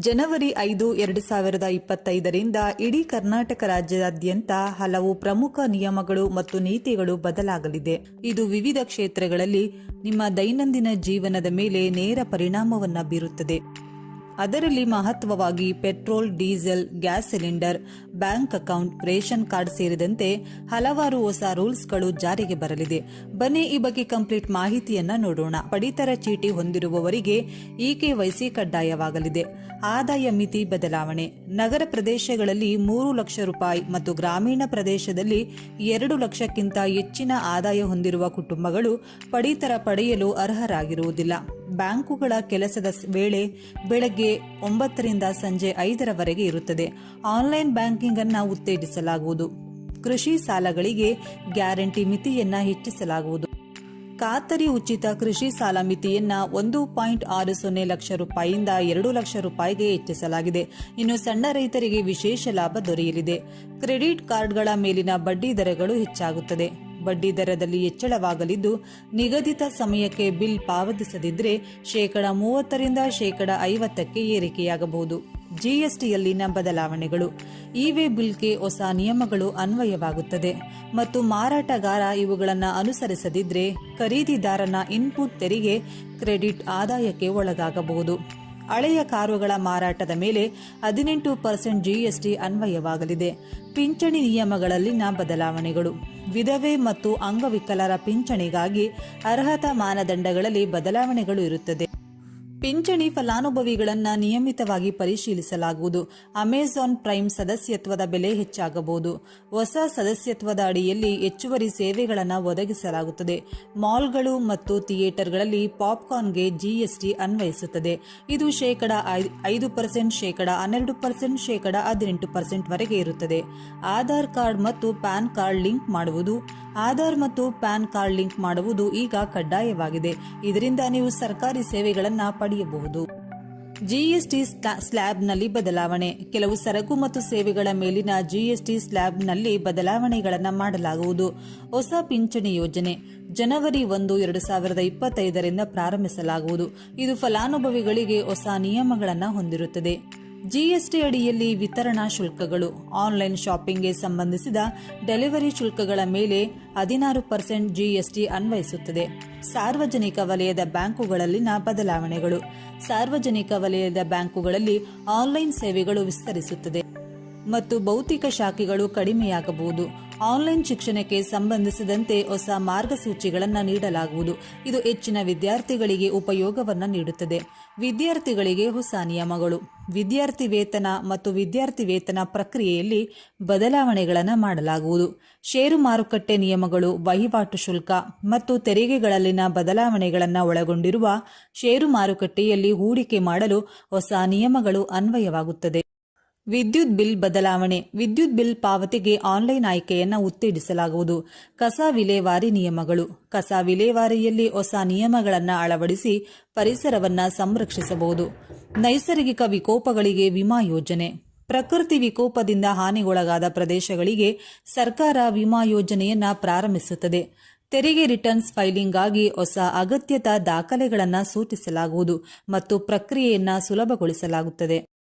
ಜನವರಿ ಐದು, ಎರಡು ಸಾವಿರದ ಇಪ್ಪತ್ತೈದರಿಂದ ಇಡೀ ಕರ್ನಾಟಕ ರಾಜ್ಯದಾದ್ಯಂತ ಹಲವು ಪ್ರಮುಖ ನಿಯಮಗಳು ಮತ್ತು ನೀತಿಗಳು ಬದಲಾಗಲಿದೆ. ಇದು ವಿವಿಧ ಕ್ಷೇತ್ರಗಳಲ್ಲಿ ನಿಮ್ಮ ದೈನಂದಿನ ಜೀವನದ ಮೇಲೆ ನೇರ ಪರಿಣಾಮವನ್ನು ಬೀರುತ್ತದೆ. ಅದರಲ್ಲಿ ಮಹತ್ವವಾಗಿ petrol, diesel, gas cylinder, bank account, ration card ಸೇರಿದಂತೆ ಹಲವಾರು ಹೊಸ ರೂಲ್ಸ್ಗಳು ಜಾರಿಗೆ ಬರಲಿದೆ. ಬನ್ನಿ ಈ ಬಗ್ಗೆ ಕಂಪ್ಲೀಟ್ ಮಾಹಿತಿಯನ್ನ ನೋಡೋಣ. ಪಡಿತರ ಚೀಟಿ ಹೊಂದಿರುವವರಿಗೆ ಇಕೆವೈಸಿ ಕಡ್ಡಾಯವಾಗಲಿದೆ. ಆದಾಯ ಮಿತಿ ಬದಲಾವಣೆ. ನಗರ ಪ್ರದೇಶಗಳಲ್ಲಿ ಮೂರು ಲಕ್ಷ ರೂಪಾಯಿ ಮತ್ತು ಗ್ರಾಮೀಣ ಪ್ರದೇಶದಲ್ಲಿ ಎರಡು ಲಕ್ಷಕ್ಕಿಂತ ಹೆಚ್ಚಿನ ಆದಾಯ ಹೊಂದಿರುವ ಕುಟುಂಬಗಳು ಪಡಿತರ ಪಡೆಯಲು ಅರ್ಹರಾಗಿರುವುದಿಲ್ಲ. ಬ್ಯಾಂಕುಗಳ ಕೆಲಸದ ವೇಳೆ ಬೆಳಗ್ಗೆ ಒಂಬತ್ತರಿಂದ ಸಂಜೆ ಐದರವರೆಗೆ ಇರುತ್ತದೆ. ಆನ್ಲೈನ್ ಬ್ಯಾಂಕಿಂಗ್ ಅನ್ನು ಉತ್ತೇಜಿಸಲಾಗುವುದು. ಕೃಷಿ ಸಾಲಗಳಿಗೆ ಗ್ಯಾರಂಟಿ ಮಿತಿಯನ್ನು ಹೆಚ್ಚಿಸಲಾಗುವುದು. ಖಾತರಿ ಉಚಿತ ಕೃಷಿ ಸಾಲ ಮಿತಿಯನ್ನ ಒಂದು ಪಾಯಿಂಟ್ ಆರು ಸೊನ್ನೆ ಲಕ್ಷ ರೂಪಾಯಿಯಿಂದ ಎರಡು ಲಕ್ಷ ರೂಪಾಯಿಗೆ ಹೆಚ್ಚಿಸಲಾಗಿದೆ. ಇನ್ನು ಸಣ್ಣ ರೈತರಿಗೆ ವಿಶೇಷ ಲಾಭ ದೊರೆಯಲಿದೆ. ಕ್ರೆಡಿಟ್ ಕಾರ್ಡ್ಗಳ ಮೇಲಿನ ಬಡ್ಡಿ ದರಗಳು ಹೆಚ್ಚಾಗುತ್ತದೆ. ಬಡ್ಡಿ ದರದಲ್ಲಿ ಹೆಚ್ಚಳವಾಗಲಿದ್ದು, ನಿಗದಿತ ಸಮಯಕ್ಕೆ ಬಿಲ್ ಪಾವತಿಸದಿದ್ದರೆ ಶೇಕಡ ಮೂವತ್ತರಿಂದ ಶೇಕಡ ಐವತ್ತಕ್ಕೆ ಏರಿಕೆಯಾಗಬಹುದು. ಜಿಎಸ್ಟಿಯಲ್ಲಿನ ಬದಲಾವಣೆಗಳು. ಇವೆ ಬಿಲ್ಗೆ ಹೊಸ ನಿಯಮಗಳು ಅನ್ವಯವಾಗುತ್ತದೆ. ಮತ್ತು ಮಾರಾಟಗಾರ ಇವುಗಳನ್ನು ಅನುಸರಿಸದಿದ್ದರೆ ಖರೀದಿದಾರನ ಇನ್ಪುಟ್ ತೆರಿಗೆ, ಕ್ರೆಡಿಟ್ ಆದಾಯಕ್ಕೆ ಒಳಗಾಗಬಹುದು. ಹಳೆಯ ಕಾರುಗಳ ಮಾರಾಟದ ಮೇಲೆ ಹದಿನೆಂಟು ಪರ್ಸೆಂಟ್ ಜಿಎಸ್ಟಿ ಅನ್ವಯವಾಗಲಿದೆ. ಪಿಂಚಣಿ ನಿಯಮಗಳಲ್ಲಿನ ಬದಲಾವಣೆಗಳು. ವಿಧವೆ ಮತ್ತು ಅಂಗವಿಕಲರ ಪಿಂಚಣಿಗಾಗಿ ಅರ್ಹತಾ ಮಾನದಂಡಗಳಲ್ಲಿ ಬದಲಾವಣೆಗಳು ಇರುತ್ತದೆ. ಪಿಂಚಣಿ ಫಲಾನುಭವಿಗಳನ್ನು ನಿಯಮಿತವಾಗಿ ಪರಿಶೀಲಿಸಲಾಗುವುದು. ಅಮೆಜಾನ್ ಪ್ರೈಮ್ ಸದಸ್ಯತ್ವದ ಬೆಲೆ ಹೆಚ್ಚಾಗಬಹುದು. ಹೊಸ ಸದಸ್ಯತ್ವದ ಅಡಿಯಲ್ಲಿ ಹೆಚ್ಚುವರಿ ಸೇವೆಗಳನ್ನು ಒದಗಿಸಲಾಗುತ್ತದೆ. ಮಾಲ್ಗಳು ಮತ್ತು ಥಿಯೇಟರ್ಗಳಲ್ಲಿ ಪಾಪ್ಕಾರ್ನ್ಗೆ ಜಿಎಸ್ಟಿ ಅನ್ವಯಿಸುತ್ತದೆ. ಇದು ಶೇಕಡ ಐದು ಪರ್ಸೆಂಟ್ ಶೇಕಡ ಹನ್ನೆರಡು ಪರ್ಸೆಂಟ್ ಶೇಕಡ ಹದಿನೆಂಟು ಪರ್ಸೆಂಟ್ ವರೆಗೆ ಇರುತ್ತದೆ. ಆಧಾರ್ ಕಾರ್ಡ್ ಮತ್ತು ಪ್ಯಾನ್ ಕಾರ್ಡ್ ಲಿಂಕ್ ಮಾಡುವುದು. ಆಧಾರ್ ಮತ್ತು ಪ್ಯಾನ್ ಕಾರ್ಡ್ ಲಿಂಕ್ ಮಾಡುವುದು ಈಗ ಕಡ್ಡಾಯವಾಗಿದೆ. ಇದರಿಂದ ನೀವು ಸರ್ಕಾರಿ ಸೇವೆಗಳನ್ನು ಪಡೆಯಬಹುದು ಜಿಎಸ್ಟಿ ಸ್ಲ್ಯಾಬ್ನಲ್ಲಿ ಬದಲಾವಣೆ. ಕೆಲವು ಸರಕು ಮತ್ತು ಸೇವೆಗಳ ಮೇಲಿನ ಜಿಎಸ್ಟಿ ಸ್ಲ್ಯಾಬ್ನಲ್ಲಿ ಬದಲಾವಣೆಗಳನ್ನು ಮಾಡಲಾಗುವುದು. ಹೊಸ ಪಿಂಚಣಿ ಯೋಜನೆ. ಜನವರಿ ಒಂದು, ಎರಡು ಸಾವಿರದ ಇಪ್ಪತ್ತೈದರಿಂದ ಪ್ರಾರಂಭಿಸಲಾಗುವುದು. ಇದು ಫಲಾನುಭವಿಗಳಿಗೆ ಹೊಸ ನಿಯಮಗಳನ್ನು ಹೊಂದಿರುತ್ತದೆ. ಜಿಎಸ್ಟಿ ಅಡಿಯಲ್ಲಿ ವಿತರಣಾ ಶುಲ್ಕಗಳು. ಆನ್ಲೈನ್ ಶಾಪಿಂಗ್ಗೆ ಸಂಬಂಧಿಸಿದ ಡೆಲಿವರಿ ಶುಲ್ಕಗಳ ಮೇಲೆ ಹದಿನಾರು ಪರ್ಸೆಂಟ್ ಜಿಎಸ್ಟಿ ಅನ್ವಯಿಸುತ್ತದೆ. ಸಾರ್ವಜನಿಕ ವಲಯದ ಬ್ಯಾಂಕುಗಳಲ್ಲಿನ ಬದಲಾವಣೆಗಳು. ಸಾರ್ವಜನಿಕ ವಲಯದ ಬ್ಯಾಂಕುಗಳಲ್ಲಿ ಆನ್ಲೈನ್ ಸೇವೆಗಳು ವಿಸ್ತರಿಸುತ್ತದೆ. ಮತ್ತು ಭೌತಿಕ ಶಾಖೆಗಳು ಕಡಿಮೆಯಾಗಬಹುದು. ಆನ್ಲೈನ್ ಶಿಕ್ಷಣಕ್ಕೆ ಸಂಬಂಧಿಸಿದಂತೆ ಹೊಸ ಮಾರ್ಗಸೂಚಿಗಳನ್ನು ನೀಡಲಾಗುವುದು. ಇದು ಹೆಚ್ಚಿನ ವಿದ್ಯಾರ್ಥಿಗಳಿಗೆ ಉಪಯೋಗವನ್ನು ನೀಡುತ್ತದೆ. ವಿದ್ಯಾರ್ಥಿಗಳಿಗೆ ಹೊಸ ನಿಯಮಗಳು. ವಿದ್ಯಾರ್ಥಿ ವೇತನ ಮತ್ತು ವಿದ್ಯಾರ್ಥಿ ವೇತನ ಪ್ರಕ್ರಿಯೆಯಲ್ಲಿ ಬದಲಾವಣೆಗಳನ್ನು ಮಾಡಲಾಗುವುದು. ಷೇರು ಮಾರುಕಟ್ಟೆ ನಿಯಮಗಳು ವಹಿವಾಟು ಶುಲ್ಕ ಮತ್ತು ತೆರಿಗೆಗಳಲ್ಲಿನ ಬದಲಾವಣೆಗಳನ್ನು ಒಳಗೊಂಡಿರುವ ಷೇರು ಮಾರುಕಟ್ಟೆಯಲ್ಲಿ ಹೂಡಿಕೆ ಮಾಡಲು ಹೊಸ ನಿಯಮಗಳು ಅನ್ವಯವಾಗುತ್ತದೆ. ವಿದ್ಯುತ್ ಬಿಲ್ ಬದಲಾವಣೆ. ವಿದ್ಯುತ್ ಬಿಲ್ ಪಾವತಿಗೆ ಆನ್ಲೈನ್ ಆಯ್ಕೆಯನ್ನು ಉತ್ತೇಜಿಸಲಾಗುವುದು ಕಸ ವಿಲೇವಾರಿ ನಿಯಮಗಳು. ಕಸ ವಿಲೇವಾರಿಯಲ್ಲಿ ಹೊಸ ನಿಯಮಗಳನ್ನು ಅಳವಡಿಸಿ ಪರಿಸರವನ್ನು ಸಂರಕ್ಷಿಸಬಹುದು. ನೈಸರ್ಗಿಕ ವಿಕೋಪಗಳಿಗೆ ವಿಮಾ ಯೋಜನೆ. ಪ್ರಕೃತಿ ವಿಕೋಪದಿಂದ ಹಾನಿಗೊಳಗಾದ ಪ್ರದೇಶಗಳಿಗೆ ಸರ್ಕಾರ ವಿಮಾ ಯೋಜನೆಯನ್ನು ಪ್ರಾರಂಭಿಸುತ್ತದೆ. ತೆರಿಗೆ ರಿಟರ್ನ್ಸ್ ಫೈಲಿಂಗ್ಗಾಗಿ ಹೊಸ ಅಗತ್ಯತಾ ದಾಖಲೆಗಳನ್ನು ಸೂಚಿಸಲಾಗುವುದು ಮತ್ತು ಪ್ರಕ್ರಿಯೆಯನ್ನು ಸುಲಭಗೊಳಿಸಲಾಗುತ್ತದೆ.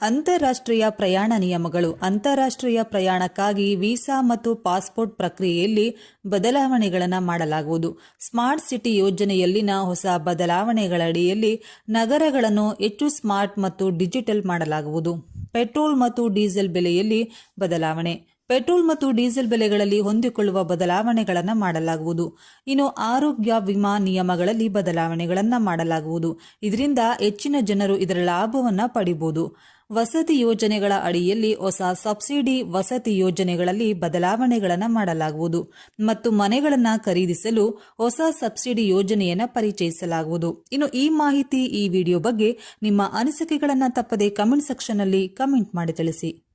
ಅಂತಾರಾಷ್ಟ್ರೀಯ ಪ್ರಯಾಣ ನಿಯಮಗಳು, ಅಂತಾರಾಷ್ಟ್ರೀಯ ಪ್ರಯಾಣಕ್ಕಾಗಿ ವೀಸಾ ಮತ್ತು ಪಾಸ್ಪೋರ್ಟ್ ಪ್ರಕ್ರಿಯೆಯಲ್ಲಿ ಬದಲಾವಣೆಗಳನ್ನು ಮಾಡಲಾಗುವುದು. ಸ್ಮಾರ್ಟ್ ಸಿಟಿ ಯೋಜನೆಯಲ್ಲಿನ ಹೊಸ ಬದಲಾವಣೆಗಳಡಿಯಲ್ಲಿ ನಗರಗಳನ್ನು ಹೆಚ್ಚು ಸ್ಮಾರ್ಟ್ ಮತ್ತು ಡಿಜಿಟಲ್ ಮಾಡಲಾಗುವುದು. ಪೆಟ್ರೋಲ್ ಮತ್ತು ಡೀಸೆಲ್ ಬೆಲೆಯಲ್ಲಿ ಬದಲಾವಣೆ. ಪೆಟ್ರೋಲ್ ಮತ್ತು ಡೀಸೆಲ್ ಬೆಲೆಗಳಲ್ಲಿ ಹೊಂದಿಕೊಳ್ಳುವ ಬದಲಾವಣೆಗಳನ್ನು ಮಾಡಲಾಗುವುದು. ಇನ್ನು ಆರೋಗ್ಯ ವಿಮಾ ನಿಯಮಗಳಲ್ಲಿ ಬದಲಾವಣೆಗಳನ್ನು ಮಾಡಲಾಗುವುದು. ಇದರಿಂದ ಹೆಚ್ಚಿನ ಜನರು ಇದರ ಲಾಭವನ್ನು ಪಡಿಬಹುದು ವಸತಿ ಯೋಜನೆಗಳ ಅಡಿಯಲ್ಲಿ ಹೊಸ ಸಬ್ಸಿಡಿ ವಸತಿ ಯೋಜನೆಗಳಲ್ಲಿ ಬದಲಾವಣೆಗಳನ್ನು ಮಾಡಲಾಗುವುದು ಮತ್ತು ಮನೆಗಳನ್ನು ಖರೀದಿಸಲು ಹೊಸ ಸಬ್ಸಿಡಿ ಯೋಜನೆಯನ್ನು ಪರಿಚಯಿಸಲಾಗುವುದು. ಇನ್ನು ಈ ಮಾಹಿತಿ ಈ ವಿಡಿಯೋ ಬಗ್ಗೆ ನಿಮ್ಮ ಅನಿಸಿಕೆಗಳನ್ನು ತಪ್ಪದೆ ಕಮೆಂಟ್ ಸೆಕ್ಷನ್ನಲ್ಲಿ ಕಮೆಂಟ್ ಮಾಡಿ ತಿಳಿಸಿ.